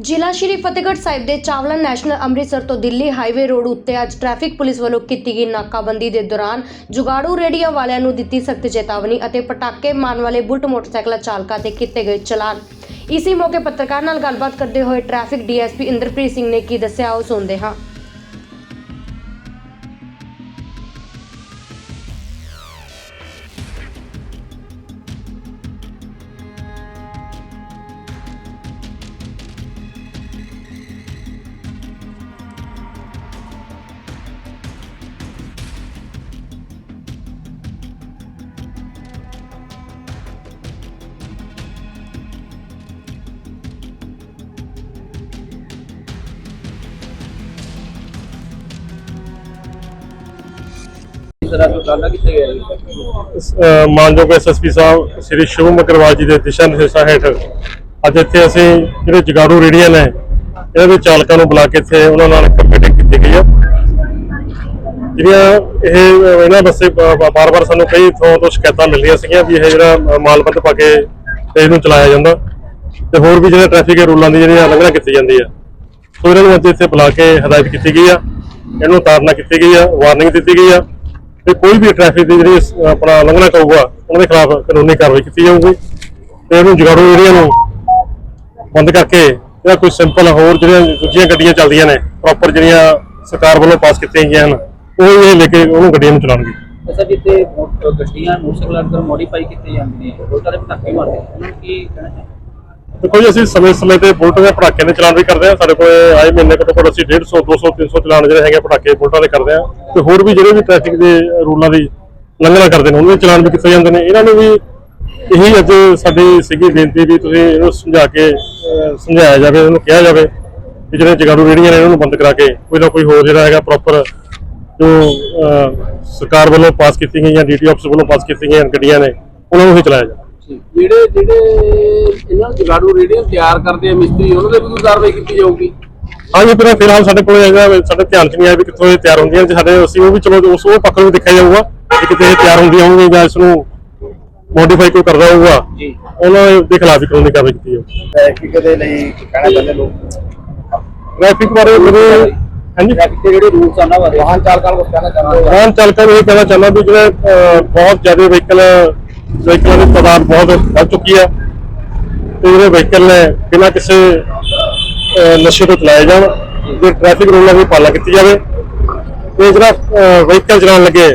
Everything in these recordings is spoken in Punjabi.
ਜ਼ਿਲ੍ਹਾ ਸ਼੍ਰੀ ਫਤਿਹਗੜ੍ਹ ਸਾਹਿਬ ਦੇ ਚਾਵਲਾ ਨੈਸ਼ਨਲ ਅੰਮ੍ਰਿਤਸਰ ਤੋਂ ਦਿੱਲੀ ਹਾਈਵੇ ਰੋਡ ਉੱਤੇ ਅੱਜ ਟ੍ਰੈਫਿਕ ਪੁਲਿਸ ਵੱਲੋਂ ਕੀਤੀ ਗਈ ਨਾਕਾਬੰਦੀ ਦੇ ਦੌਰਾਨ ਜੁਗਾੜੂ ਰੇੜੀਆਂ ਵਾਲਿਆਂ ਨੂੰ ਦਿੱਤੀ ਸਖਤ ਚੇਤਾਵਨੀ ਅਤੇ ਪਟਾਕੇ ਮਾਰਨ ਵਾਲੇ ਬੁਲਟ ਮੋਟਰਸਾਈਕਲਾਂ ਚਾਲਕਾਂ ਤੇ ਕੀਤੇ ਗਏ ਚਲਾਨ। ਇਸੇ ਮੌਕੇ ਪੱਤਰਕਾਰ ਨਾਲ ਗੱਲਬਾਤ ਕਰਦੇ ਹੋਏ ਟ੍ਰੈਫਿਕ ਡੀਐਸਪੀ ਇੰਦਰਪ੍ਰੀਤ ਸਿੰਘ ਨੇ ਕੀ ਦੱਸਿਆ ਉਹ ਸੁਣਦੇ ਹਾਂ। ਇਸ ਤਰ੍ਹਾਂ ਤੋਂ ਗੱਲ ਕਿੱਥੇ ਗਿਆ ਜੀ ਮਾਨਯੋਗ ਐਸਐਸਪੀ ਸਾਹਿਬ, ਸ੍ਰੀ ਸ਼ੁਭਮ ਅਗਰਵਾਲ ਜੀ ਦੇ ਦਿਸ਼ਾ ਨਿਰਦੇਸ਼ਾਂ ਹੇਠ ਅੱਜ ਇੱਥੇ ਅਸੀਂ ਜਿਹੜੇ ਜਗਾੜੂ ਰੇੜੀਆਂ ਨੇ, ਇਹਨਾਂ ਦੇ ਚਾਲਕਾਂ ਨੂੰ ਬੁਲਾ ਕੇ ਇੱਥੇ ਉਹਨਾਂ ਨਾਲ ਇੱਕ ਕੀਤੀ ਗਈ ਆ। ਜਿਹੜੀਆਂ ਇਹ, ਇਹਨਾਂ ਬੱਸੇ ਬਾਰ-ਬਾਰ ਸਾਨੂੰ ਕਈ ਥਾਂ ਤੋਂ ਸ਼ਿਕਾਇਤਾਂ ਮਿਲਦੀਆਂ ਸੀਗੀਆਂ ਵੀ ਇਹ ਜਿਹੜਾ ਮਾਲਬੰਦ ਪਾ ਕੇ ਤੇ ਇਹਨੂੰ ਚਲਾਇਆ ਜਾਂਦਾ। ਤੇ ਹੋਰ ਵੀ ਜਿਹੜੇ ਟ੍ਰੈਫਿਕ ਦੇ ਰੂਲਾਂ ਦੀ ਜਿਹੜੀਆਂ ਉਲੰਘਣਾ ਕੀਤੀ ਜਾਂਦੀ ਆ, ਸੋ ਇਹਨਾਂ ਨੂੰ ਅੱਜ ਇੱਥੇ ਬੁਲਾ ਕੇ ਹਦਾਇਤ ਕੀਤੀ ਗਈ ਆ। ਇਹਨੂੰ ਤਾਰਨਾ ਕੀਤੀ ਗਈ ਆ ਵਾਰਨਿੰਗ ਦਿੱਤੀ ਗਈ ਆ। ਤੇ ਕੋਈ ਵੀ ਟ੍ਰੈਫਿਕ ਦੀ ਜਿਹੜੀ ਆਪਣਾ ਉਲੰਘਣਾ ਕਰੂਗਾ ਉਹਨਾਂ ਦੇ ਖਿਲਾਫ ਕਾਨੂੰਨੀ ਕਾਰਵਾਈ ਕੀਤੀ ਜਾਊਗੀ ਤੇ ਇਹਨੂੰ ਜਗਾੜੂ ਏਰੀਆ ਨੂੰ ਬੰਦ ਕਰਕੇ ਜਿਹੜਾ ਕੋਈ ਸਿੰਪਲ ਹੋਰ ਜਿਹੜੀਆਂ ਦੂਜੀਆਂ ਗੱਡੀਆਂ ਚੱਲਦੀਆਂ ਨੇ ਪ੍ਰੋਪਰ ਜਿਹੜੀਆਂ ਸਰਕਾਰ ਵੱਲੋਂ ਪਾਸ ਕੀਤੀਆਂ ਗਈਆਂ ਹਨ, ਉਹ ਇਹ ਲੈ ਕੇ ਉਹਨੂੰ ਗੱਡੀਆਂ ਨੂੰ ਚਲਾਉਣਗੇ। ਅਸਾ ਜਿੱਥੇ ਗੱਡੀਆਂ, ਮੋਟਰਸਾਈਕਲ ਅੰਦਰ ਮੋਡੀਫਾਈ ਕੀਤੇ ਜਾਂਦੇ ਨੇ ਉਹਨਾਂ ਦੇ ਪਟਾਕੇ ਮਾਰਦੇ ਉਹਨਾਂ ਨੂੰ ਕੀ ਕਹਿਣਾ ਚਾਹੀਦਾ ਦੇਖੋ ਜੀ, ਅਸੀਂ ਸਮੇਂ ਸਮੇਂ ਤੇ ਬੁਲਟ ਦੇ ਪਟਾਕੇ ਦੇ ਚਲਾਨ ਵੀ ਕਰਦੇ ਹਾਂ। ਸਾਡੇ ਕੋਲ ਆਏ ਮਹੀਨੇ ਘੱਟੋ ਘੱਟ ਅਸੀਂ 150 200 300 ਚਲਾਨ ਜਿਹੜੇ ਹੈਗੇ ਪਟਾਕੇ ਬੁਲਟਾਂ ਦੇ ਕਰਦੇ ਹਾਂ। ਤੇ ਹੋਰ ਵੀ ਜਿਹੜੇ ਵੀ ਟ੍ਰੈਫਿਕ ਦੇ ਰੂਲਾਂ ਦੀ ਲੰਘਣਾ ਕਰਦੇ ਨੇ, ਉਹਨਾਂ ਦੇ ਚਲਾਨ ਵੀ ਕੀਤੇ ਜਾਂਦੇ ਨੇ। ਇਹਨਾਂ ਨੂੰ ਵੀ ਇਹੀ ਅੱਜ ਸਾਡੀ ਸੀਗੀ ਬੇਨਤੀ ਵੀ ਤੁਸੀਂ ਇਹਨੂੰ ਸਮਝਾ ਕੇ ਸਮਝਾਇਆ ਜਾਵੇ, ਇਹਨੂੰ ਕਿਹਾ ਜਾਵੇ ਕਿ ਜਿਹੜੇ ਜਗਾੜੂ ਰੇੜੀਆਂ ਨੇ, ਇਹਨਾਂ ਨੂੰ ਬੰਦ ਕਰਾ ਕੇ ਕੋਈ ਨਾ ਕੋਈ ਹੋਰ ਜਿਹੜਾ ਹੈਗਾ ਪ੍ਰੋਪਰ ਜੋ ਸਰਕਾਰ ਵੱਲੋਂ ਪਾਸ ਕੀਤੀਆਂ ਗਈਆਂ ਡੀਟੀ ਆਫਿਸ ਵੱਲੋਂ ਪਾਸ ਕੀਤੀਆਂ ਗਈਆਂ ਗੱਡੀਆਂ ਨੇ, ਉਹਨਾਂ ਨੂੰ ਹੀ ਚਲਾਇਆ ਜਾਵੇ। ਜਿਹੜੇ ਜਿਹੜੇ ਇਹਨਾਂ ਜਗਾੜੂ ਰੇਡੀਓ ਤਿਆਰ ਕਰਦੇ ਆ ਮਿਸਤਰੀ ਉਹਨਾਂ ਦੇ ਵੀ ਕੋਈ ਕਾਰਵਾਈ ਕੀਤੀ ਜਾਊਗੀ? ਹਾਂਜੀ ਫਿਰ ਫਿਲਹਾਲ ਸਾਡੇ ਕੋਲ ਹੈਗਾ ਸਾਡੇ ਧਿਆਨ ਚ ਨਹੀਂ ਆਇਆ ਵੀ ਕਿੱਥੋਂ ਇਹ ਤਿਆਰ ਹੁੰਦੀਆਂ ਤੇ ਸਾਡੇ ਅਸੀਂ ਉਹ ਵੀ ਚਲੋ ਉਸ ਉਹ ਪੱਖ ਨੂੰ ਦੇਖਿਆ ਜਾਊਗਾ ਕਿ ਕਿਤੇ ਇਹ ਤਿਆਰ ਹੁੰਦੀਆਂ ਹੋਣਗੀਆਂ ਜਾਂ ਇਸ ਨੂੰ ਮੋਡੀਫਾਈ ਕੋਈ ਕਰਦਾ ਹੋਊਗਾ। ਜੀ। ਉਹਨਾਂ ਦੇ ਖਿਲਾਫ ਵੀ ਕਾਨੂੰਨੀ ਕਾਰਵਾਈ ਕੀਤੀ ਜਾਊਗੀ। ਟ੍ਰੈਫਿਕ ਦੇ ਲਈ ਕਹਿਣਾ ਚਾਹੁੰਦੇ ਲੋਕ? ਟ੍ਰੈਫਿਕ ਬਾਰੇ ਮੇਰੇ ਹਾਂਜੀ? ਟ੍ਰੈਫਿਕ ਦੇ ਜਿਹੜੇ ਰੂਲਸ ਆ ਵਾਹਨ ਚਾਲਕਾਂ ਨੂੰ ਕਹਿਣਾ ਚਾਹੁੰਦੇ ਵਾਹਨ ਚਾਲਕਾਂ ਨੂੰ ਇਹ ਕਹਿਣਾ ਚਾਹੁੰਦਾ ਵੀ ਜਿਹੜੇ ਬਹੁਤ ਜ਼ਿਆਦਾ ਵਹੀਕਲ ਵਹੀਕਲਾਂ ਦੀ ਤਾਦਾਦ ਬਹੁਤ ਵੱਧ ਚੁੱਕੀ ਹੈ ਤੇ ਜਿਹੜੇ ਵਹੀਕਲ ਨੇ, ਬਿਨਾਂ ਕਿਸੇ ਨਸ਼ੇ ਤੋਂ ਚਲਾਏ ਜਾਣ, ਜੇ ਟ੍ਰੈਫਿਕ ਰੂਲਾਂ ਦੀ ਪਾਲਣਾ ਕੀਤੀ ਜਾਵੇ, ਤੇ ਜਿਹੜਾ ਵਹੀਕਲ ਚਲਾਉਣ ਲੱਗੇ,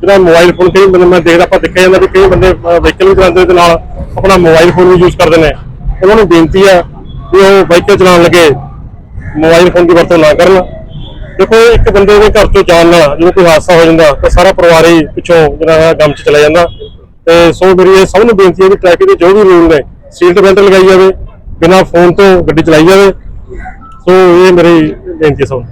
ਜਿਹੜਾ ਮੋਬਾਈਲ ਫੋਨ ਕਈ ਬੰਦੇ ਮੈਂ ਦੇਖਦਾ, ਆਪਾਂ ਦੇਖਿਆ ਜਾਂਦਾ ਵੀ ਕਈ ਬੰਦੇ ਵਹੀਕਲ ਵੀ ਚਲਾਉਂਦੇ ਤੇ ਨਾਲ, ਆਪਣਾ ਮੋਬਾਈਲ ਫੋਨ ਵੀ ਯੂਜ਼ ਕਰਦੇ ਨੇ। ਉਹਨਾਂ ਨੂੰ ਬੇਨਤੀ ਆ ਵੀ ਉਹ ਵਹੀਕਲ ਚਲਾਉਣ ਲੱਗੇ ਮੋਬਾਈਲ ਫੋਨ ਦੀ ਵਰਤੋਂ ਨਾ ਕਰਨ। ਦੇਖੋ, ਇੱਕ ਬੰਦੇ ਦੇ ਘਰ ਤੋਂ ਜਾਣ ਨਾਲ ਜਦੋਂ ਕੋਈ ਹਾਦਸਾ ਹੋ ਜਾਂਦਾ, ਤਾਂ ਸਾਰਾ ਪਰਿਵਾਰ ਹੀ ਪਿੱਛੋਂ ਜਿਹੜਾ ਗਮ ਚ ਚਲਾ ਜਾਂਦਾ। ਤੇ ਸੋ ਮੇਰੀ ਇਹ ਸਭ ਨੂੰ ਬੇਨਤੀ ਹੈ ਵੀ ਟ੍ਰੈਫਿਕ ਦੇ ਜੋ ਵੀ ਰੂਲ ਨੇ ਸੀਟ ਬੈਲਟ ਲਗਾਈ ਜਾਵੇ, ਬਿਨਾਂ ਫੋਨ ਤੋਂ ਗੱਡੀ ਚਲਾਈ ਜਾਵੇ। ਸੋ ਇਹ ਮੇਰੀ ਬੇਨਤੀ ਹੈ ਸਭ